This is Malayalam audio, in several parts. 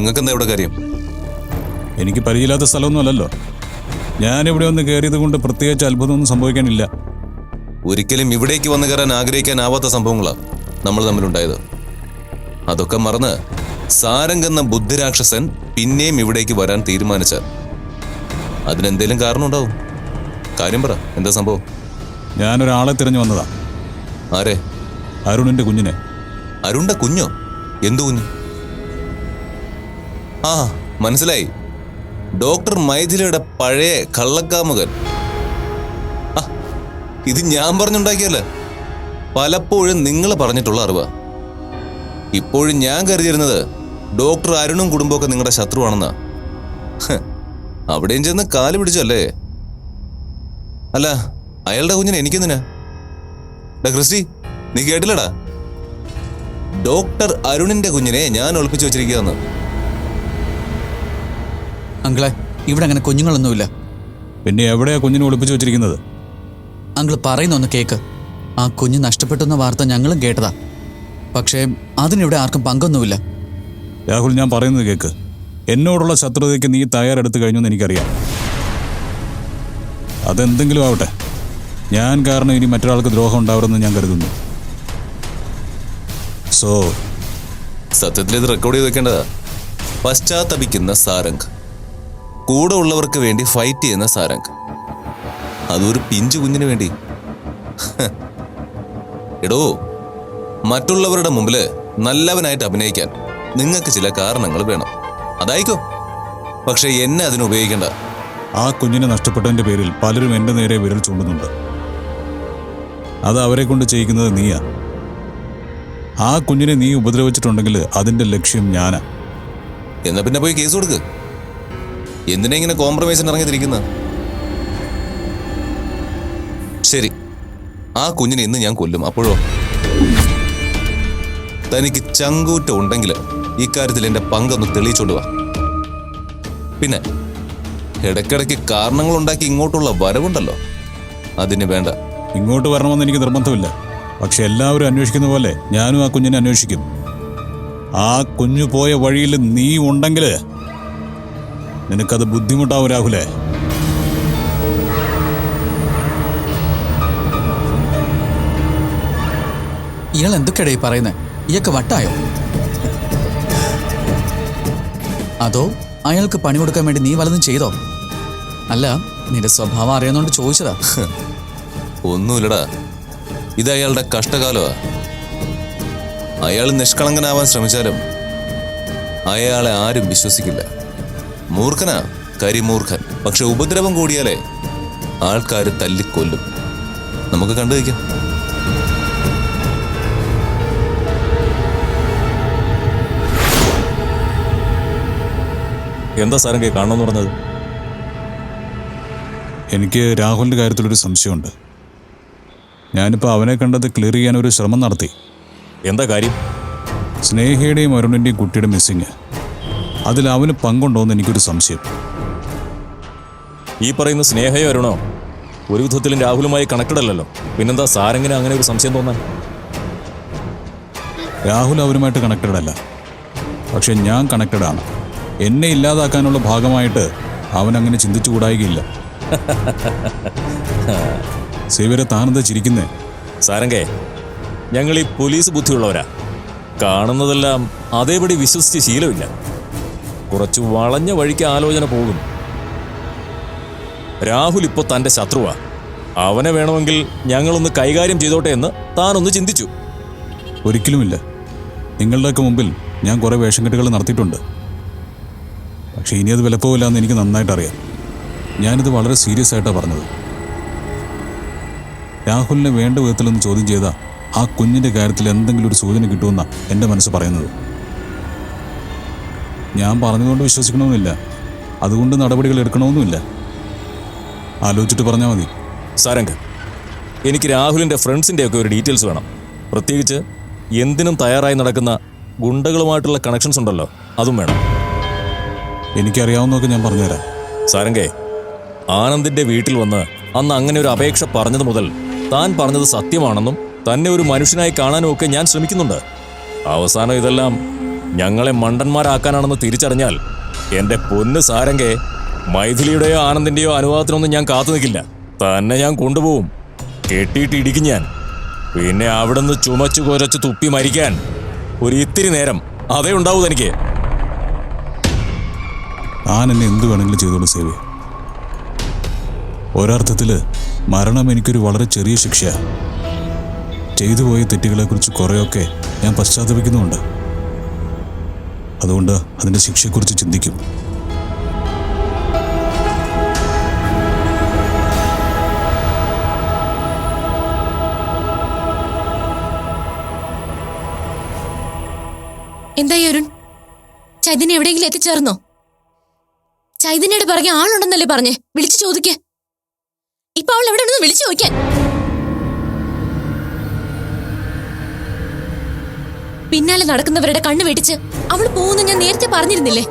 നിങ്ങൾക്ക് എന്താ ഇവിടെ കാര്യം? എനിക്ക് പരിചയമില്ലാത്ത സ്ഥലമൊന്നുമല്ലല്ലോ. ഞാനിവിടെ ഒന്ന് കയറിയത് കൊണ്ട് പ്രത്യേകിച്ച് അത്ഭുതമൊന്നും സംഭവിക്കാനില്ല. ഒരിക്കലും ഇവിടേക്ക് വന്നു കയറാൻ ആഗ്രഹിക്കാനാവാത്ത സംഭവങ്ങളാണ് നമ്മൾ തമ്മിലുണ്ടായത്. അതൊക്കെ മറന്ന് സാരംഗ് എന്ന ബുദ്ധിരാക്ഷസൻ പിന്നെയും ഇവിടേക്ക് വരാൻ തീരുമാനിച്ച. അതിനെന്തേലും കാരണമുണ്ടാവും. കാര്യം പറ എന്താ സംഭവം? ഞാനൊരാളെ തിരഞ്ഞു വന്നതാ. ആരെ? അരുണിന്റെ കുഞ്ഞിനെ. അരുണിന്റെ കുഞ്ഞോ? എന്തു കുഞ്ഞ്? ആ മനസ്സിലായി. ഡോക്ടർ മൈഥിലയുടെ പഴയ കള്ളക്കാമുകൻ. ഇത് ഞാൻ പറഞ്ഞുണ്ടാക്കിയല്ല? പലപ്പോഴും നിങ്ങൾ പറഞ്ഞിട്ടുള്ള അറിവ്. ഇപ്പോഴും ഞാൻ കരുതിയിരുന്നത് ഡോക്ടർ അരുണും കുടുംബമൊക്കെ നിങ്ങളുടെ ശത്രുവാണെന്ന്. അവിടെയും ചെന്ന് കാൽ പിടിച്ചല്ലേ? അല്ല അയാളുടെ കുഞ്ഞിനെ എനിക്കെന്തിനാ? ഡാ ക്രിസ്റ്റി നീ കേട്ടില്ലടാ? ഡോക്ടർ അരുണിന്റെ കുഞ്ഞിനെ ഞാൻ ഒളിപ്പിച്ചു വെച്ചിരിക്കുകയെന്ന്. അങ്കിളെ ഇവിടെ അങ്ങനെ കുഞ്ഞുങ്ങളൊന്നുമില്ല. പിന്നെ എവിടെയാ കുഞ്ഞിനെ ഒളിപ്പിച്ചു വെച്ചിരിക്കുന്നത്? അങ്കിൾ പറയുന്ന ഒന്ന് കേക്ക്. ആ കുഞ്ഞ് നഷ്ടപ്പെട്ടെന്ന വാർത്ത ഞങ്ങളും കേട്ടതാ. പക്ഷേ അതിനിവിടെ ആർക്കും പങ്കൊന്നുമില്ല. രാഹുൽ ഞാൻ പറയുന്നത് കേക്ക്. എന്നോടുള്ള ശത്രുതയ്ക്ക് നീ തയ്യാറെടുത്ത് കഴിഞ്ഞെന്ന് എനിക്കറിയാം. അതെന്തെങ്കിലും ആവട്ടെ. ഞാൻ കാരണം ഇനി മറ്റൊരാൾക്ക് ദ്രോഹം ഉണ്ടാവരുതെന്ന് ഞാൻ കരുതുന്നു. സോ സത്യത്തിൽ ഇത് റെക്കോർഡ് ചെയ്ത് വെക്കേണ്ടതാ. പശ്ചാത്തപിക്കുന്ന സാരംഗ്. കൂടെ ഉള്ളവർക്ക് വേണ്ടി ഫൈറ്റ് ചെയ്യുന്ന സാരംഗ്. അതൊരു പിഞ്ചു കുഞ്ഞിന് വേണ്ടി. എടോ മറ്റുള്ളവരുടെ മുമ്പിൽ നല്ലവനായിട്ട് അഭിനയിക്കാൻ നിങ്ങൾക്ക് ചില കാരണങ്ങൾ വേണം. അതായിക്കോ. പക്ഷെ എന്നെ അതിന് ഉപയോഗിക്കണ്ട. ആ കുഞ്ഞിനെ നഷ്ടപ്പെട്ടതിന്റെ പേരിൽ പലരും എന്റെ നേരെ വിരൽ ചൂണ്ടുന്നുണ്ട്. അത് അവരെ കൊണ്ട് ചെയ്യിക്കുന്നത് നീയാ. ആ കുഞ്ഞിനെ നീ ഉപദ്രവിച്ചിട്ടുണ്ടെങ്കിൽ അതിന്റെ ലക്ഷ്യം ഞാനാ. എന്നാ പിന്നെ പോയി കേസ് കൊടുക്ക്. എന്തിനാ ഇങ്ങനെ കോംപ്രമൈസിന് ഇറങ്ങിത്തിരിക്കുന്ന ശരി. ആ കുഞ്ഞിനെ ഇന്ന് ഞാൻ കൊല്ലും. അപ്പോഴോ? തനിക്ക് ചങ്കൂറ്റ ഉണ്ടെങ്കിൽ ഇക്കാര്യത്തിൽ എന്റെ പങ്കൊന്ന് തെളിയിച്ചോണ്ട് വാ. പിന്നെ ഇടയ്ക്കിടയ്ക്ക് കാരണങ്ങൾ ഉണ്ടാക്കി ഇങ്ങോട്ടുള്ള വരവുണ്ടല്ലോ. അതിന് വേണ്ട. ഇങ്ങോട്ട് വരണമെന്ന് എനിക്ക് നിർബന്ധമില്ല. പക്ഷെ എല്ലാവരും അന്വേഷിക്കുന്ന പോലെ ഞാനും ആ കുഞ്ഞിനെ അന്വേഷിക്കും. ആ കുഞ്ഞു പോയ വഴിയിൽ നീ ഉണ്ടെങ്കിൽ നിനക്കത് ബുദ്ധിമുട്ടാവും രാഹുലേ. ഇയാൾ എന്തൊക്കെയാടേ പറയുന്നത് ഇയാൾക്ക് വട്ടായോ? അതോ അയാൾക്ക് പണി കൊടുക്കാൻ വേണ്ടി നീ വലതും ചെയ്തോ? അല്ല നിന്റെ സ്വഭാവം അറിയാന്നോണ്ട് ചോദിച്ചതാ. ഒന്നുമില്ലടാ. ഇത് അയാളുടെ കഷ്ടകാലമാ. അയാൾ നിഷ്കളങ്കനാവാൻ ശ്രമിച്ചാലും അയാളെ ആരും വിശ്വസിക്കില്ല. മൂർഖനാ? കരിമൂർഖൻ. പക്ഷെ ഉപദ്രവം കൂടിയാലേ ആൾക്കാർ തല്ലിക്കൊല്ലും. നമുക്ക് കണ്ടു വയ്ക്കാം. എന്താ സാരം കൈ കാണണമെന്ന് പറഞ്ഞത്? എനിക്ക് രാഹുലിന്റെ കാര്യത്തിലൊരു സംശയമുണ്ട്. ഞാനിപ്പോൾ അവനെ കണ്ടത് ക്ലിയർ ചെയ്യാൻ ഒരു ശ്രമം നടത്തി. എന്താ കാര്യം? സ്നേഹയുടെയും അരുണിന്റെയും കുട്ടിയുടെ മിസ്സിങ് അതിൽ അവന് പങ്കുണ്ടോയെന്ന് എനിക്കൊരു സംശയം. ഈ പറയുന്ന സ്നേഹയോ അരുണോ? ഒരു വിധത്തിലും രാഹുലുമായി കണക്റ്റഡ് അല്ലല്ലോ പിന്നെന്താ സാരംഗിന് അങ്ങനെ ഒരു സംശയം തോന്നാൻ? രാഹുൽ അവരുമായിട്ട് കണക്റ്റഡ് അല്ല പക്ഷെ ഞാൻ കണക്റ്റഡ് ആണ് എന്നെ ഇല്ലാതാക്കാനുള്ള ഭാഗമായിട്ട് അവൻ അങ്ങനെ ചിന്തിച്ചു ചിന്തിച്ചുകൂടായികയില്ല. സേവരെ താനെന്താ ചിരിക്കുന്നേ? സാരംഗേ ഞങ്ങൾ ഈ പോലീസ് ബുദ്ധിയുള്ളവരാ. കാണുന്നതെല്ലാം അതേപടി വിശ്വസിച്ച് ശീലമില്ല. കുറച്ച് വളഞ്ഞ വഴിക്ക് ആലോചന പോകും. രാഹുൽ ഇപ്പോൾ തന്റെ ശത്രുവാ. അവനെ വേണമെങ്കിൽ ഞങ്ങളൊന്ന് കൈകാര്യം ചെയ്തോട്ടെ എന്ന് താനൊന്ന് ചിന്തിച്ചു. ഒരിക്കലുമില്ല. നിങ്ങളുടെയൊക്കെ മുമ്പിൽ ഞാൻ കുറേ വേഷം കെട്ടുകൾ നടത്തിയിട്ടുണ്ട്. പക്ഷെ ഇനി അത് വിലപ്പോവില്ല എന്ന് എനിക്ക് നന്നായിട്ട് അറിയാം ഞാനിത് വളരെ സീരിയസ് ആയിട്ടാണ് പറഞ്ഞത്. രാഹുലിനെ വേണ്ട വിധത്തിലൊന്ന് ചോദ്യം ചെയ്താൽ ആ കുഞ്ഞിന്റെ കാര്യത്തിൽ എന്തെങ്കിലും ഒരു സൂചന കിട്ടുമെന്നാണ് എന്റെ മനസ്സ് പറയുന്നത്. ഞാൻ പറഞ്ഞതുകൊണ്ട് വിശ്വസിക്കണമെന്നില്ല. അതുകൊണ്ട് നടപടികൾ എടുക്കണമെന്നുമില്ല. ആലോചിച്ചിട്ട് പറഞ്ഞാൽ മതി. സാരംഗ്. എനിക്ക് രാഹുലിന്റെ ഫ്രണ്ട്സിന്റെ ഒക്കെ ഒരു ഡീറ്റെയിൽസ് വേണം. പ്രത്യേകിച്ച് എന്തിനും തയ്യാറായി നടക്കുന്ന ഗുണ്ടകളുമായിട്ടുള്ള കണക്ഷൻസ് ഉണ്ടല്ലോ അതും വേണം. എനിക്കറിയാവുന്നതൊക്കെ ഞാൻ പറഞ്ഞുതരാം. സാരംഗേ ആനന്ദിന്റെ വീട്ടിൽ വന്ന് അന്ന് അങ്ങനെ ഒരു അപേക്ഷ പറഞ്ഞത് മുതൽ താൻ പറഞ്ഞത് സത്യമാണെന്നും തന്നെ ഒരു മനുഷ്യനായി കാണാനും ഒക്കെ ഞാൻ ശ്രമിക്കുന്നുണ്ട്. അവസാനം ഇതെല്ലാം ഞങ്ങളെ മണ്ടന്മാരാക്കാനാണെന്ന് തിരിച്ചറിഞ്ഞാൽ എന്റെ പൊന്ന് സാരംഗെ മൈഥിലിയുടെയോ ആനന്ദിന്റെയോ അനുവാദത്തിനൊന്നും ഞാൻ കാത്തു നിൽക്കില്ല. തന്നെ ഞാൻ കൊണ്ടുപോകും. കെട്ടിയിട്ട് ഇടിക്കും ഞാൻ. പിന്നെ അവിടുന്ന് ചുമച്ചു കുരച്ച് തുപ്പി മരിക്കാൻ ഒരു ഇത്തിരി നേരം അതേ ഉണ്ടാവൂ തനിക്ക്. ആൻ എന്നെ എന്ത് വേണമെങ്കിലും ചെയ്തോളൂ സേവ്യ. ഒരർത്ഥത്തിൽ മരണം എനിക്കൊരു വളരെ ചെറിയ ശിക്ഷയാണ് ചെയ്തു പോയ തെറ്റുകളെക്കുറിച്ച് കുറേയൊക്കെ ഞാൻ പശ്ചാത്തപിക്കുന്നുമുണ്ട്. അതുകൊണ്ട് അതിന്റെ ശിക്ഷയെക്കുറിച്ച് ചിന്തിക്കും. എന്തായി അരുൺ? ചൈതന്യ എവിടെയെങ്കിലും എത്തിച്ചേർന്നോ? ചൈതന്യയുടെ പിറകെ ആളുണ്ടെന്നല്ലേ പറഞ്ഞേ? വിളിച്ചു ചോദിക്കേ. ഇപ്പൊ അവൾ എവിടെ ഉണ്ടെന്ന് വിളിച്ചു ചോദിക്കാൻ. പിന്നാലെ നടക്കുന്നവരുടെ കണ്ണു വെടിച്ച് അവൾ പോകുന്ന ഞാൻ നേരത്തെ പറഞ്ഞിരുന്നില്ലേ?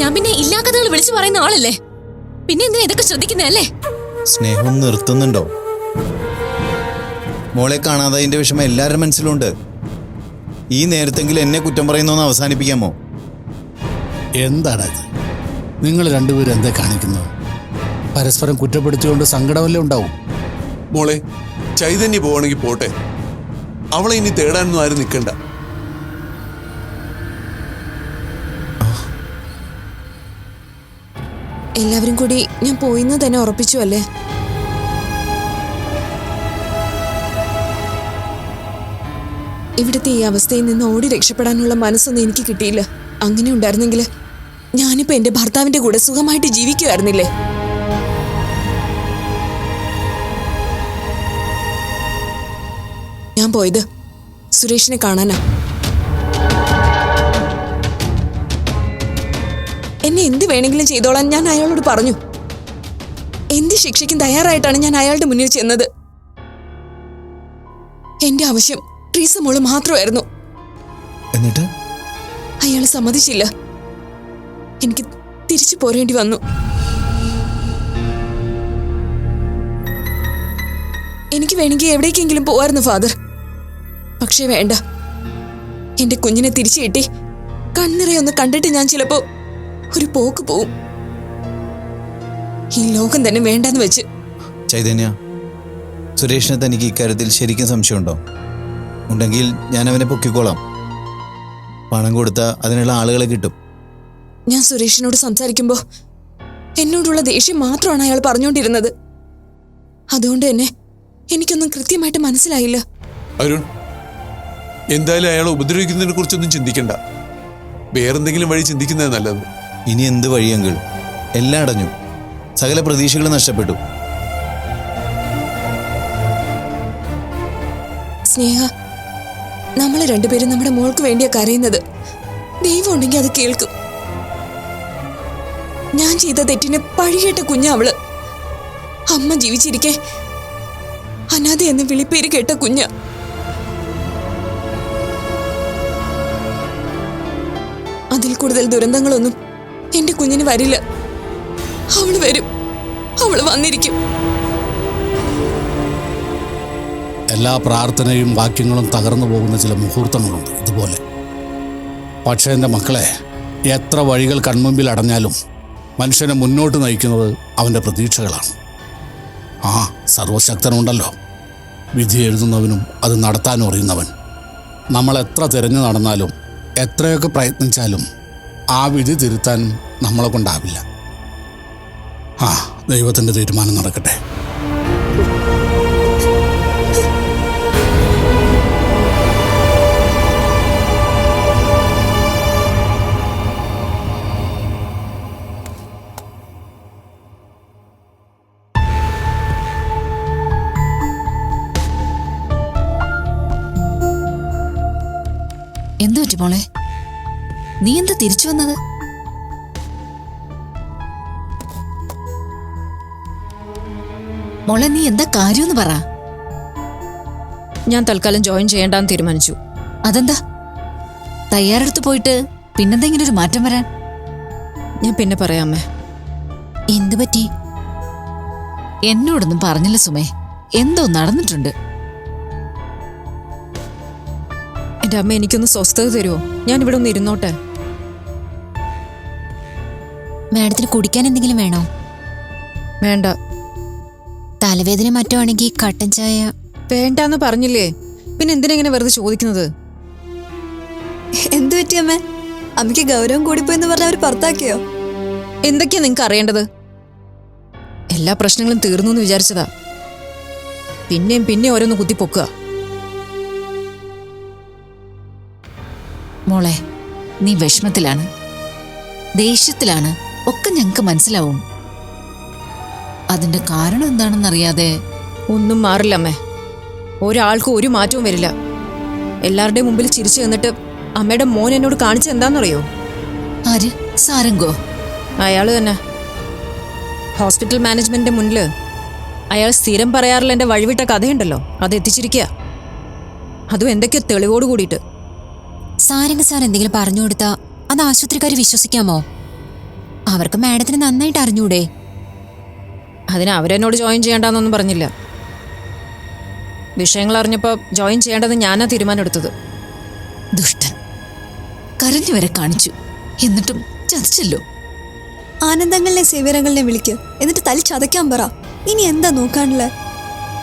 ഞാൻ പിന്നെ ഇല്ലാ കഥകൾ വിളിച്ചു പറയുന്ന ആളല്ലേ? പിന്നെ എന്തിനാ ഇതൊക്കെ ശ്രദ്ധിക്കുന്നതല്ലേ സ്നേഹം നിർത്തുന്നുണ്ടോ? മോളെ കാണാതതിന്റെ വിഷമം എല്ലാവരുടെ മനസ്സിലുണ്ട്. ഈ നേരത്തെങ്കിലും എന്നെ കുറ്റം പറയുന്നൊന്ന് അവസാനിപ്പിക്കാമോ? എന്താണ് ഇത് നിങ്ങൾ രണ്ടുപേരും എന്താ കാണിക്കുന്നത് പരസ്പരം കുറ്റപ്പെടുത്തിക്കൊണ്ട് സങ്കടമല്ലേ ഉണ്ടാവും? മോളെ ചൈതന്യ പോവാണെങ്കിൽ പോട്ടെ. അവളെ ഇനി തേടാനൊന്നും ആരും നിൽക്കണ്ട എല്ലാവരും കൂടി ഞാൻ പോയിന്ന് തന്നെ ഉറപ്പിച്ചു അല്ലേ? ഇവിടുത്തെ ഈ അവസ്ഥയിൽ നിന്ന് ഓടി രക്ഷപ്പെടാനുള്ള മനസ്സൊന്നും എനിക്ക് കിട്ടിയില്ല. അങ്ങനെ ഉണ്ടായിരുന്നെങ്കിൽ ഞാനിപ്പോ എന്റെ ഭർത്താവിന്റെ കൂടെ സുഖമായിട്ട് ജീവിക്കുമായിരുന്നില്ലേ? ഞാൻ പോയത് സുരേഷിനെ കാണാനാ. എന്നെ എന്ത് വേണമെങ്കിലും ചെയ്തോളാൻ ഞാൻ അയാളോട് പറഞ്ഞു. എന്ത് ശിക്ഷയ്ക്കും തയ്യാറായിട്ടാണ് ഞാൻ അയാളുടെ മുന്നിൽ ചെന്നത്. എന്റെ ആവശ്യം ട്രീസ മോൾ മാത്രമായിരുന്നു. എന്നിട്ട്? അയാൾ സമ്മതിച്ചില്ല. എനിക്ക് തിരിച്ചു പോരേണ്ടി വന്നു. എനിക്ക് വേണമെങ്കിൽ എവിടേക്കെങ്കിലും പോവായിരുന്നു ഫാദർ. പക്ഷേ വേണ്ട. എന്റെ കുഞ്ഞിനെ തിരിച്ചു കിട്ടി. കണ്ണിറയൊന്ന് കണ്ടിട്ട് ഞാൻ ചിലപ്പോ ഒരു പോക്ക് പോവും. ഈ ലോകം തന്നെ വേണ്ടെന്ന് വെച്ച്. ചൈതന്യ സുരേഷിനെ തനിക്ക് ഇക്കാര്യത്തിൽ ശരിക്കും സംശയമുണ്ടോ? ഉണ്ടെങ്കിൽ ഞാൻ അവനെ പൊക്കിക്കോളാം. പണം കൊടുത്ത അതിനുള്ള ആളുകളെ കിട്ടും. ഞാൻ സുരേഷിനോട് സംസാരിക്കുമ്പോൾ എന്നോടുള്ള ദേഷ്യം മാത്രമാണ് അയാൾ പറഞ്ഞുകൊണ്ടിരുന്നത്. അതുകൊണ്ട് തന്നെ എനിക്കൊന്നും കൃത്യമായിട്ട് മനസ്സിലായില്ല. അരുൺ എന്തായാലും അയാളെ ഉപദ്രവിക്കുന്നതിനെ കുറിച്ചൊന്നും ചിന്തിക്കണ്ട. വേറെന്തെങ്കിലും വഴി ചിന്തിക്കുന്നത് നല്ലത്. ഇനി എന്ത് വഴിയെങ്കിൽ എല്ലാം അടഞ്ഞു. സകല പ്രതീക്ഷകളും നഷ്ടപ്പെട്ടു. സ്നേഹ നമ്മൾ രണ്ടുപേരും നമ്മുടെ മോൾക്ക് വേണ്ടിയാ കരയുന്നത്. ദൈവം ഉണ്ടെങ്കിൽ അത് കേൾക്കും. ഞാൻ ചെയ്ത തെറ്റിന് പഴികേട്ട കുഞ്ഞ അവൾ. അമ്മ ജീവിച്ചിരിക്കെ. അനാഥ എന്ന് വിളിപ്പേര് കേട്ട കുഞ്ഞ. കൂടുതൽ ദുരന്തങ്ങളൊന്നും എന്റെ കുഞ്ഞിന് വരില്ല. അവൾ വരും. അവൾ വന്നിരിക്കും. എല്ലാ പ്രാർത്ഥനയും വാക്യങ്ങളും തകർന്നു പോകുന്ന ചില മുഹൂർത്തങ്ങളുണ്ട് ഇതുപോലെ. പക്ഷേ എന്റെ മക്കളെ എത്ര വഴികൾ കൺമുമ്പിൽ അടഞ്ഞാലും മനുഷ്യനെ മുന്നോട്ട് നയിക്കുന്നത് അവന്റെ പ്രതീക്ഷകളാണ്. ആ സർവശക്തനുണ്ടല്ലോ. വിധി എഴുതുന്നവനും അത് നടത്താനും അറിയുന്നവൻ. നമ്മൾ എത്ര തിരഞ്ഞു നടന്നാലും എത്രയൊക്കെ പ്രയത്നിച്ചാലും ആ വിധി തിരുത്താൻ നമ്മളെ കൊണ്ടാവില്ല. ആ ദൈവത്തിന്റെ തീരുമാനം നടക്കട്ടെ. തിരിച്ചു വന്നത്? മോളെ നീ എന്താ കാര്യമെന്ന് പറ. ഞാൻ തൽക്കാലം ജോയിൻ ചെയ്യേണ്ടെന്ന് തീരുമാനിച്ചു. അതെന്താ? തയ്യാറെടുത്ത് പോയിട്ട് പിന്നെന്തെങ്കിലും ഒരു മാറ്റം വരാൻ? ഞാൻ പിന്നെ പറയാമേ എന്തു പറ്റി? എന്നോടൊന്നും പറഞ്ഞില്ല സുമേ. എന്തോ നടന്നിട്ടുണ്ട്. എന്റെ അമ്മ എനിക്കൊന്ന് സ്വസ്ഥത തരുമോ ഞാൻ ഇവിടെ ഒന്ന് ഇരുന്നോട്ടെ. മാഡത്തിന് കുടിക്കാൻ എന്തെങ്കിലും വേണോ? വേണ്ട. തലവേദന മറ്റോ ആണെങ്കിൽ കട്ടൻ ചായ. വേണ്ടെന്ന് പറഞ്ഞില്ലേ? പിന്നെ എന്തിനെങ്ങനെ വെറുതെ ചോദിക്കുന്നത്? എന്തു പറ്റി അമ്മേ? അമ്മയ്ക്ക് ഗൗരവം കൂടിപ്പോയെന്ന് പറഞ്ഞ അവർ പുറത്താക്കിയോ? എന്തൊക്കെയാ നിങ്ങൾക്ക് അറിയേണ്ടത്? എല്ലാ പ്രശ്നങ്ങളും തീർന്നു എന്ന് വിചാരിച്ചതാ. പിന്നെയും പിന്നെ ഓരോന്ന് കുത്തിപ്പൊക്കുക മോളെ നീ വിഷമത്തിലാണ് ദേഷ്യത്തിലാണ് ഒക്കെ ഞങ്ങൾക്ക് മനസ്സിലാവും. അതിന്റെ കാരണം എന്താണെന്നറിയാതെ ഒന്നും മാറില്ല അമ്മേ. ഒരാൾക്കും ഒരു മാറ്റവും വരില്ല. എല്ലാവരുടെയും മുമ്പിൽ ചിരിച്ചു നിന്നിട്ട് അമ്മയുടെ മോൻ എന്നോട് കാണിച്ചത് എന്താണെന്നറിയോ? ആര്? സാരംഗോ? അയാൾ തന്നെ. ഹോസ്പിറ്റൽ മാനേജ്മെന്റിന്റെ മുന്നിൽ അയാൾ സ്ഥിരം പറയാറുള്ള എന്റെ വഴിവിട്ട കഥയുണ്ടല്ലോ. അത് എത്തിച്ചിരിക്കുക. അതും എന്തൊക്കെയോ തെളിവോട് കൂടിയിട്ട്. സാരംഗ സാർ എന്തെങ്കിലും പറഞ്ഞു കൊടുത്താ അത് ആശുപത്രിക്കാർ വിശ്വസിക്കാമോ? അവർക്ക് മാഡത്തിന് നന്നായിട്ട് അറിഞ്ഞൂടെ? അതിന് അവരെന്നോട് ജോയിൻ ചെയ്യേണ്ടെന്നൊന്നും പറഞ്ഞില്ല. വിഷയങ്ങൾ അറിഞ്ഞപ്പോൾ ജോയിൻ ചെയ്യേണ്ടത് ഞാനാ തീരുമാനമെടുത്തത്. ദുഷ്ടൻ. കരഞ്ഞു വരെ കാണിച്ചു. എന്നിട്ടും ചതിച്ചല്ലോ. ആനന്ദങ്ങളിലെ സേവ്യരങ്ങളിലെ വിളിക്ക്. എന്നിട്ട് തലി ചതയ്ക്കാൻ പറ. ഇനി എന്താ നോക്കാനുള്ള?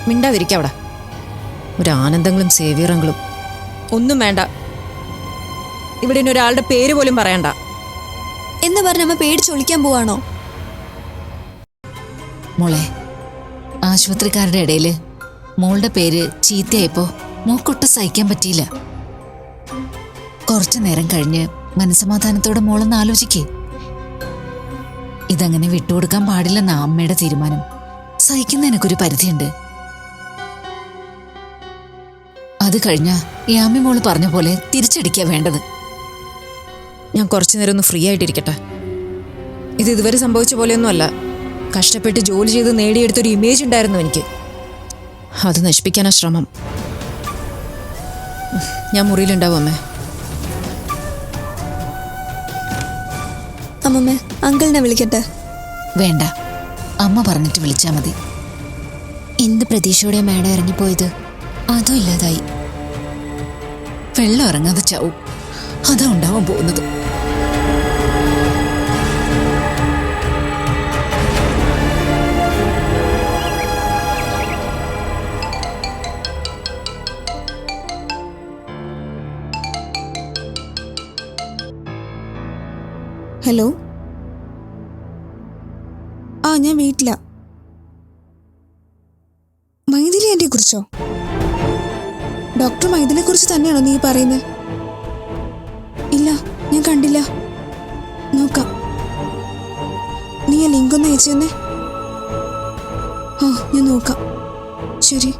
മിണ്ടാതിരിക്കുക അവിടെ. ഒരു ആനന്ദങ്ങളും സേവിയറങ്ങളും ഒന്നും വേണ്ട. ഇവിടെ ഇനി ഒരാളുടെ പേര് പോലും പറയണ്ട. എന്ന് പറഞ്ഞ അമ്മ പേടിച്ചൊളിക്കാൻ പോവാണോ? മോളെ ആശുപത്രിക്കാരുടെ ഇടയിൽ മോളുടെ പേര് ചീത്തയായപ്പോ മോക്കൊട്ടും സഹിക്കാൻ പറ്റിയില്ല. കുറച്ചു നേരം കഴിഞ്ഞ് മനസമാധാനത്തോടെ മോളൊന്ന് ആലോചിക്കേ. ഇതങ്ങനെ വിട്ടുകൊടുക്കാൻ പാടില്ലെന്ന അമ്മയുടെ തീരുമാനം. സഹിക്കുന്ന സഹിക്കുന്നതിനൊക്കെ പരിധിയുണ്ട്. അത് കഴിഞ്ഞ യാമി മോൾ പറഞ്ഞ പോലെ തിരിച്ചടിക്കുക വേണ്ടത്. ഞാൻ കുറച്ചു നേരം ഒന്ന് ഫ്രീ ആയിട്ടിരിക്കട്ടെ. ഇത് ഇതുവരെ സംഭവിച്ച പോലെയൊന്നുമല്ല. കഷ്ടപ്പെട്ട് ജോലി ചെയ്ത് നേടിയെടുത്തൊരു ഇമേജ് ഉണ്ടായിരുന്നു എനിക്ക്. അത് നശിപ്പിക്കാനാ ശ്രമം. ഞാൻ മുറിയിലുണ്ടാവും അമ്മേ. അമ്മമ്മേ അങ്കിളിനെ വിളിക്കട്ടെ. വേണ്ട. അമ്മ പറഞ്ഞിട്ട് വിളിച്ചാൽ മതി. എന്ത് പ്രതീക്ഷയോടെ മേഡം ഇറങ്ങിപ്പോയത്? അതും ഇല്ലാതായി. വെള്ളം ഇറങ്ങാതെ ചാവും. അതാ ഉണ്ടാവാൻ പോകുന്നത്. ഹലോ. ആ ഞാൻ വീട്ടില. മൈഥിലി ആന്റിയെ കുറിച്ചോ ഡോക്ടർ മൈഥിലിനെ കുറിച്ച് തന്നെയാണോ നീ പറയുന്നത് ഇല്ല ഞാൻ കണ്ടില്ല. നോക്കാം. നീ ആ ലിങ്ക് ഒന്ന് അയച്ചു തന്നെ ആ ഞാൻ നോക്കാം. ശരി.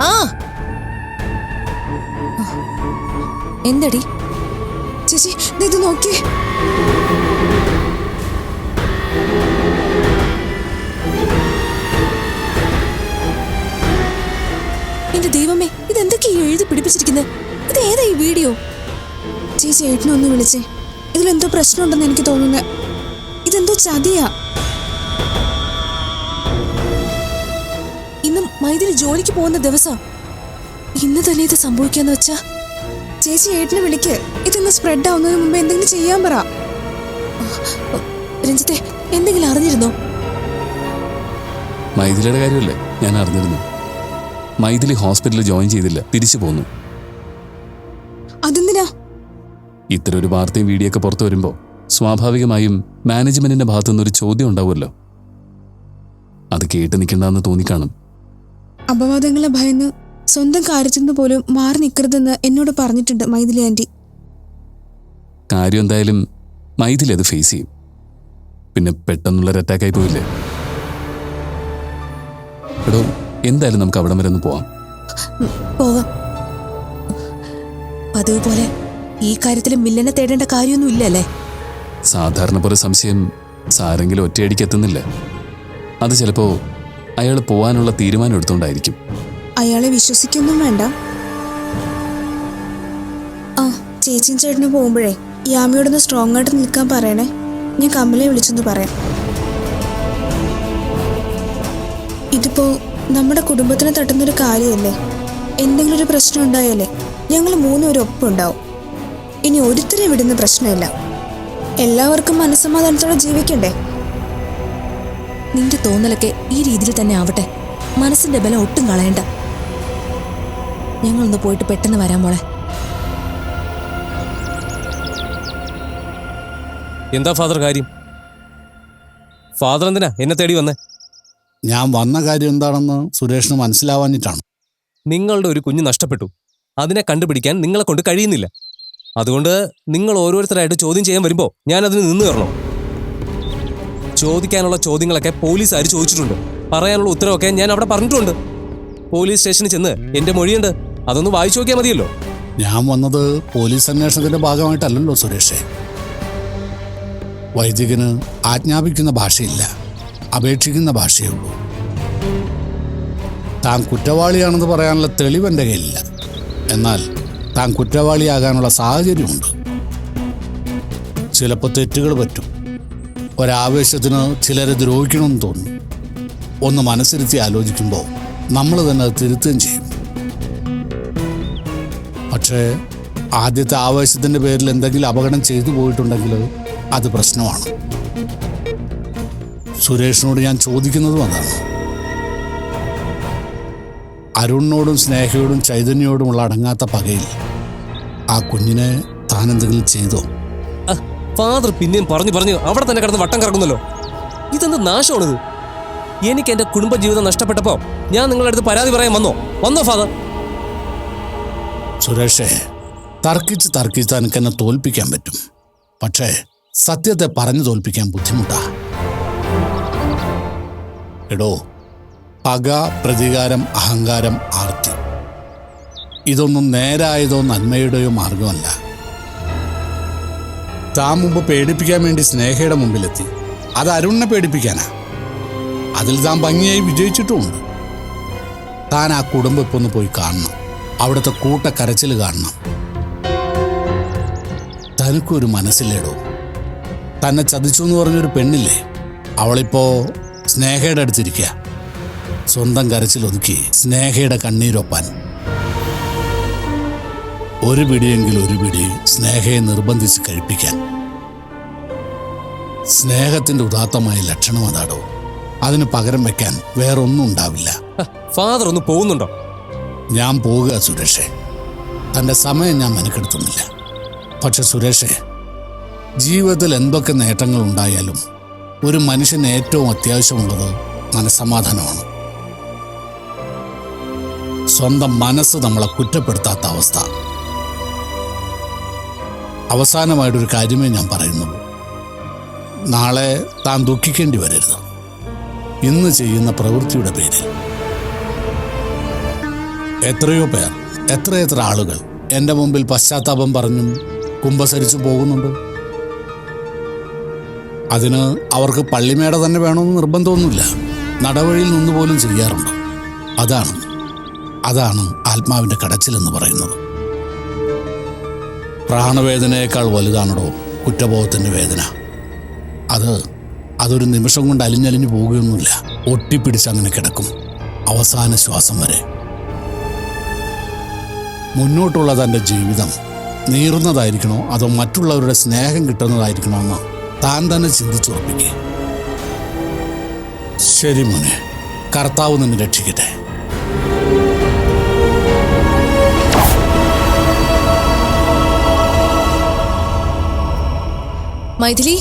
ആ. എന്തടി? ചേച്ചി ഇത് നോക്കി. എന്റെ ദൈവമേ ഇതെന്തൊക്കെയാ എഴുതി പിടിപ്പിച്ചിരിക്കുന്നത് ഇത് ഏതാ ഈ വീഡിയോ? ചേച്ചി ഏട്ടനൊന്ന് വിളിച്ചേ. ഇതിലെന്തോ പ്രശ്നമുണ്ടെന്ന് എനിക്ക് തോന്നുന്നു. ഇതെന്തോ ചതിയാ. മൈതിരി ജോലിക്ക് പോകുന്ന ദിവസം ഇന്ന് തന്നെ ഇത് സംഭവിക്കാന്ന് വെച്ചാ? ചേച്ചി ഏട്ടനെ വിളിക്ക്. ഇതൊന്ന് സ്പ്രെഡ് ആവുന്നതിന് മുമ്പ് എന്തെങ്കിലും ചെയ്യാൻ പറ. രഞ്ജിത്തെ എന്തെങ്കിലും അറിഞ്ഞിരുന്നോ? മൈഥിലിയുടെ കാര്യമല്ലേ? ഞാൻ അറിഞ്ഞിരുന്നു. മൈഥിലി ഹോസ്പിറ്റലിൽ ജോയിൻ ചെയ്തില്ല. തിരിച്ചു പോന്നു. അതെന്തിനാ? ഇത്തരം ഒരു വാർത്തയും വീഡിയോ ഒക്കെ പുറത്തു വരുമ്പോൾ സ്വാഭാവികമായും മാനേജ്മെന്റിന്റെ ഭാഗത്തുനിന്ന് ഒരു ചോദ്യം ഉണ്ടാവുമല്ലോ. അത് കേട്ട് നിൽക്കണ്ടെന്ന് തോന്നിക്കാണും. അപവാദങ്ങളെ ഭയന്ന് സ്വന്തം കാര്യത്തിൽ നിന്ന് പോലും മാറി നിൽക്കരുതെന്ന് എന്നോട് പറഞ്ഞിട്ടുണ്ട് മൈഥിലി ആന്റി. കാര്യം എന്തായാലും മൈഥിലി അത് ഫേസ് ചെയ്യും. പിന്നെ പെട്ടെന്നുള്ളൊരു അറ്റാക്കായി പോയില്ലേ? എടോ എന്തായാലും നമുക്ക് അവിടം വരെ ഒന്ന് പോവാം. പോവാം. പതിവ് പോലെ ഈ കാര്യത്തിൽ മില്ലനെ തേടേണ്ട കാര്യമൊന്നും ഇല്ലല്ലേ? സാധാരണ പോലെ സംശയം സാരെങ്കിലും ഒറ്റയടിക്ക് എത്തുന്നില്ല. അത് ചിലപ്പോ അയാൾ പോവാനുള്ള തീരുമാനം എടുത്തുകൊണ്ടായിരിക്കും അയാളെ വിശ്വസിക്കൊന്നും വേണ്ട. ആ ചേച്ചിയും ചേട്ടനും പോകുമ്പോഴേ യാമിയോടൊന്ന് സ്ട്രോങ് ആയിട്ട് നിൽക്കാൻ പറയണേ. ഞാൻ കമലയെ വിളിച്ചൊന്ന് പറയാം. ഇതിപ്പോ നമ്മുടെ കുടുംബത്തിനെ തട്ടുന്നൊരു കാര്യമല്ലേ? എന്തെങ്കിലും ഒരു പ്രശ്നം ഉണ്ടായാലേ ഞങ്ങൾ മൂന്നുപേരും ഒപ്പുണ്ടാവും ഇനി ഒരുത്തരെ വിടുന്ന പ്രശ്നമില്ല. എല്ലാവർക്കും മനസ്സമാധാനത്തോടെ ജീവിക്കണ്ടേ? നിന്റെ തോന്നലൊക്കെ ഈ രീതിയിൽ തന്നെ ആവട്ടെ. മനസ്സിന്റെ ബലം ഒട്ടും കളയണ്ട. ഞങ്ങളൊന്ന് പോയിട്ട് പെട്ടെന്ന് വരാൻ മോളെ. എന്താ ഫാദർ കാര്യം? ഫാദർ എന്തിനാ എന്നെ തേടി വന്നേ? ഞാൻ വന്ന കാര്യം എന്താണെന്ന് സുരേഷിന് മനസ്സിലാവാഞ്ഞിട്ടാണ്. നിങ്ങളുടെ ഒരു കുഞ്ഞ് നഷ്ടപ്പെട്ടു. അതിനെ കണ്ടുപിടിക്കാൻ നിങ്ങളെ കൊണ്ട് കഴിയുന്നില്ല. അതുകൊണ്ട് നിങ്ങൾ ഓരോരുത്തരായിട്ട് ചോദ്യം ചെയ്യാൻ വരുമ്പോൾ ഞാൻ അതിന് നിന്ന് തരണോ ചോദിക്കാനുള്ള ചോദ്യങ്ങളൊക്കെ പോലീസ് പോലീസുകാർ ചോദിച്ചിട്ടുണ്ട്. പറയാനുള്ള ഉത്തരവൊക്കെ ഞാൻ അവിടെ പറഞ്ഞിട്ടുണ്ട്. പോലീസ് സ്റ്റേഷനിൽ ചെന്ന് എന്റെ മൊഴിയുണ്ട്. അതൊന്ന് വായിച്ചു നോക്കിയാൽ മതിയല്ലോ. ഞാൻ വന്നത് പോലീസ് അന്വേഷണത്തിന്റെ ഭാഗമായിട്ടല്ലല്ലോ സുരേഷേ. വൈദികന് ആജ്ഞാപിക്കുന്ന ഭാഷയില്ല അപേക്ഷിക്കുന്ന ഭാഷയേ ഉള്ളൂ. താൻ കുറ്റവാളിയാണെന്ന് പറയാനുള്ള തെളിവ് എന്റെ കയ്യിലില്ല. എന്നാൽ താൻ കുറ്റവാളിയാകാനുള്ള സാഹചര്യമുണ്ട്. ചിലപ്പോൾ തെറ്റുകൾ പറ്റും. ഒരാവേശത്തിന് ചിലരെ ദ്രോഹിക്കണമെന്ന് തോന്നും ഒന്ന് മനസ്സിരുത്തി ആലോചിക്കുമ്പോൾ നമ്മൾ തന്നെ അത് തിരുത്തുകയും ചെയ്യും. പക്ഷേ ആദ്യത്തെ ആവേശത്തിന്റെ പേരിൽ എന്തെങ്കിലും അപകടം ചെയ്തു പോയിട്ടുണ്ടെങ്കിൽ അത് പ്രശ്നമാണ്. സുരേഷിനോട് ഞാൻ ചോദിക്കുന്നതും അതാണ്. അരുണിനോടും സ്നേഹയോടും ചൈതന്യയോടുമുള്ള അടങ്ങാത്ത പകയിൽ ആ കുഞ്ഞിനെ താൻ എന്തെങ്കിലും ചെയ്തോ? ഫാദർ പിന്നെയും പറഞ്ഞു പറഞ്ഞു അവിടെ തന്നെ കിടന്ന് വട്ടം കറങ്ങുന്നല്ലോ. ഇതെന്ത് നാശമാണിത്? എനിക്ക് എന്റെ കുടുംബജീവിതം നഷ്ടപ്പെട്ടപ്പോ ഞാൻ നിങ്ങളുടെ അടുത്ത് പരാതി പറയാൻ വന്നോ? വന്നോ ഫാദർ? സുരേഷേ തർക്കിച്ച് തർക്കിച്ച് തനിക്ക് എന്നെ തോൽപ്പിക്കാൻ പറ്റും. പക്ഷേ സത്യത്തെ പറഞ്ഞു തോൽപ്പിക്കാൻ ബുദ്ധിമുട്ടാ. എടോ പക പ്രതികാരം അഹങ്കാരം ആർത്തി. ഇതൊന്നും നേരായതോ നന്മയുടെയോ മാർഗമല്ല താൻ മുമ്പ് പേടിപ്പിക്കാൻ വേണ്ടി സ്നേഹയുടെ മുമ്പിലെത്തി. അത് അരുണിനെ പേടിപ്പിക്കാനാ. അതിൽ താൻ ഭംഗിയായി വിജയിച്ചിട്ടുമുണ്ട്. താൻ ആ കുടുംബം ഇപ്പൊ ഒന്ന് പോയി കാണണം. അവിടുത്തെ കൂട്ടക്കരച്ചിൽ കാണണം. തനിക്കൊരു മനസ്സില്ലേടോ? തന്നെ ചതിച്ചു എന്ന് പറഞ്ഞൊരു പെണ്ണില്ലേ? അവളിപ്പോ സ്നേഹയുടെ അടുത്തിരിക്കുക സ്വന്തം കരച്ചിൽ ഒതുക്കി സ്നേഹയുടെ കണ്ണീരൊപ്പാൻ. ഒരു പിടിയെങ്കിൽ ഒരു പിടി സ്നേഹയെ നിർബന്ധിച്ച് കഴിപ്പിക്കാൻ. സ്നേഹത്തിന്റെ ഉദാത്തമായ ലക്ഷണം അതാടോ? അതിന് പകരം വെക്കാൻ വേറൊന്നും ഉണ്ടാവില്ല. ഫാദർ ഒന്ന് പോകുന്നുണ്ടോ? ഞാൻ പോവുക സുരേഷേ. തന്റെ സമയം ഞാൻ മെനക്കെടുത്തുന്നില്ല. പക്ഷെ സുരേഷേ ജീവിതത്തിൽ എന്തൊക്കെ നേട്ടങ്ങൾ ഉണ്ടായാലും ഒരു മനുഷ്യന് ഏറ്റവും അത്യാവശ്യമുള്ളത് മനസ്സമാധാനമാണ് സ്വന്തം മനസ്സ് നമ്മളെ കുറ്റപ്പെടുത്താത്ത അവസ്ഥ. അവസാനമായിട്ടൊരു കാര്യമേ ഞാൻ പറയുന്നുള്ളൂ നാളെ താൻ ദുഃഖിക്കേണ്ടി വരരുത്. ഇന്ന് ചെയ്യുന്ന പ്രവൃത്തിയുടെ പേരിൽ. എത്രയോ പേർ എത്രയെത്ര ആളുകൾ എന്റെ മുമ്പിൽ പശ്ചാത്താപം പറഞ്ഞും കുമ്പസരിച്ചും പോകുന്നുണ്ട്. അതിന് അവർക്ക് പള്ളിമേട തന്നെ വേണമെന്ന് നിർബന്ധമൊന്നുമില്ല. നടവഴിയിൽ നിന്ന് പോലും ചെയ്യാറുണ്ട്. അതാണ് അതാണ് ആത്മാവിന്റെ കടച്ചിലെന്ന് പറയുന്നത്. പ്രാണവേദനയേക്കാൾ വലുതാണടോ കുറ്റബോധത്തിന്റെ വേദന. അത് അതൊരു നിമിഷം കൊണ്ട് അലിഞ്ഞലിഞ്ഞു പോവുകയൊന്നുമില്ല ഒട്ടിപ്പിടിച്ച് അങ്ങനെ കിടക്കും. അവസാന ശ്വാസം വരെ. മുന്നോട്ടുള്ള തന്റെ ജീവിതം നീറുന്നതായിരിക്കണോ അതോ മറ്റുള്ളവരുടെ സ്നേഹം കിട്ടുന്നതായിരിക്കണോ എന്ന് താൻ തന്നെ ചിന്തിച്ചുറപ്പിക്കേ ശരി മോനെ കർത്താവ് നിന്നെ രക്ഷിക്കട്ടെ. മൈഥിലി?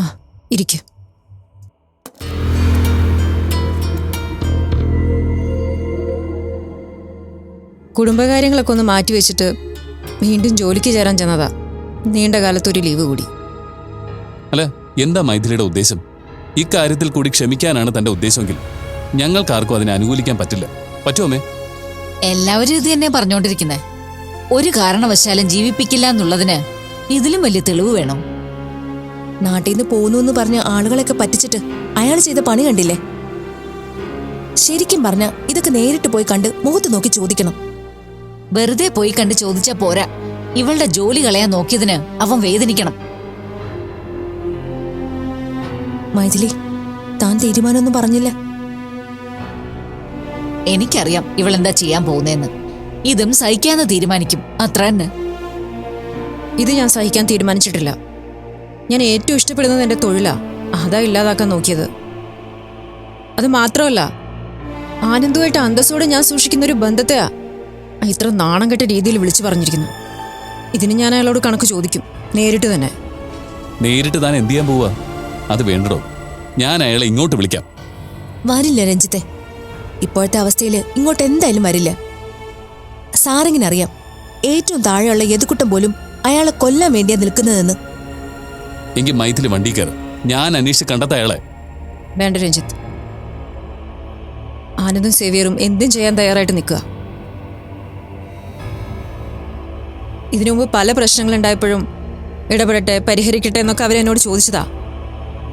ആ ഇരിക്കു. കുടുംബകാര്യങ്ങളൊക്കെ ഒന്ന് മാറ്റിവെച്ചിട്ട് വീണ്ടും ജോലിക്ക് ചേരാൻ ചെന്നതാ. നീണ്ട കാലത്തൊരു ലീവ് കൂടി. അല്ല എന്താ മൈഥിലിയുടെ ഉദ്ദേശം? ഇക്കാര്യത്തിൽ കൂടി ക്ഷമിക്കാനാണ് തന്റെ ഉദ്ദേശമെങ്കിൽ ഞങ്ങൾക്കാർക്കും അതിനെ അനുകൂലിക്കാൻ പറ്റില്ല. പറ്റുമോ എല്ലാവരും ഇത് തന്നെ പറഞ്ഞുകൊണ്ടിരിക്കുന്നേ ഒരു കാരണവശാലും ജീവിപ്പിക്കില്ല എന്നുള്ളതിന് ഇതിലും വലിയ തെളിവ് വേണം. നാട്ടിൽ നിന്ന് പോകുന്നു എന്ന് പറഞ്ഞ ആളുകളൊക്കെ പറ്റിച്ചിട്ട് അയാൾ ചെയ്ത പണി കണ്ടില്ലേ? ശരിക്കും പറഞ്ഞ ഇതൊക്കെ നേരിട്ട് പോയി കണ്ട് മുഖത്ത് നോക്കി ചോദിക്കണം. വെറുതെ പോയി കണ്ട് ചോദിച്ചാ പോരാ. ഇവളുടെ ജോലി കളയാൻ നോക്കിയതിന് അവൻ വേദനിക്കണം. മൈഥിലി താൻ തീരുമാനമൊന്നും പറഞ്ഞില്ല. എനിക്കറിയാം ഇവൾ എന്താ ചെയ്യാൻ പോകുന്നതെന്ന് ഇതും സഹിക്കാന്ന് തീരുമാനിക്കും. അത്ര തന്നെ. ഇത് ഞാൻ സഹിക്കാൻ തീരുമാനിച്ചിട്ടില്ല. ഞാൻ ഏറ്റവും ഇഷ്ടപ്പെടുന്നത് എന്റെ തൊഴിലാ. അതാ ഇല്ലാതാക്കാൻ നോക്കിയത്. അത് മാത്രമല്ല ആനന്ദുമായിട്ട് അന്തസ്സോടെ ഞാൻ സൂക്ഷിക്കുന്ന ഒരു ബന്ധത്തെയാ ഇത്ര നാണം കെട്ട രീതിയിൽ വിളിച്ചു പറഞ്ഞിരിക്കുന്നു. ഇതിന് ഞാൻ അയാളോട് കണക്ക് ചോദിക്കും. നേരിട്ട് തന്നെ. നേരിട്ട് താൻ എന്ത് ചെയ്യാൻ പോവാ? അത് വേണ്ടോ ഞാൻ അയാളെ ഇങ്ങോട്ട് വിളിക്കാം. വരില്ല രഞ്ജിത്തെ. ഇപ്പോഴത്തെ അവസ്ഥയിൽ ഇങ്ങോട്ട് എന്തായാലും വരില്ല. സാറിങ്ങിനറിയാം. ഏറ്റവും താഴെയുള്ള യതുക്കുട്ടം പോലും അയാളെ കൊല്ലാൻ വേണ്ടിയാ നിൽക്കുന്നതെന്ന്. എങ്കിൽ മൈഥിലി വണ്ടി കയറ് ഞാൻ അന്വേഷിച്ച് കണ്ടെത്ത അയാളെ. വേണ്ട രഞ്ജിത്ത്. ആനന്ദും സേവിയറും എന്തും ചെയ്യാൻ തയ്യാറായിട്ട് നിൽക്കുക. ഇതിനു മുമ്പ് പല പ്രശ്നങ്ങളുണ്ടായപ്പോഴും ഇടപെടട്ടെ പരിഹരിക്കട്ടെ എന്നൊക്കെ അവരെന്നോട് ചോദിച്ചതാ.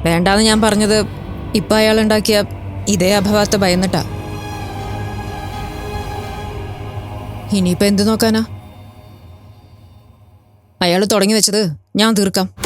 വേണ്ടാന്ന് ഞാൻ പറഞ്ഞത് ഇപ്പം അയാൾ ഉണ്ടാക്കിയ ഇതേ അഭവാത്ത ഭയന്നിട്ടാ. ഇനിയിപ്പോൾ എന്ത് നോക്കാനാ? അയാൾ തുടങ്ങി വെച്ചത് ഞാൻ തീർക്കാം.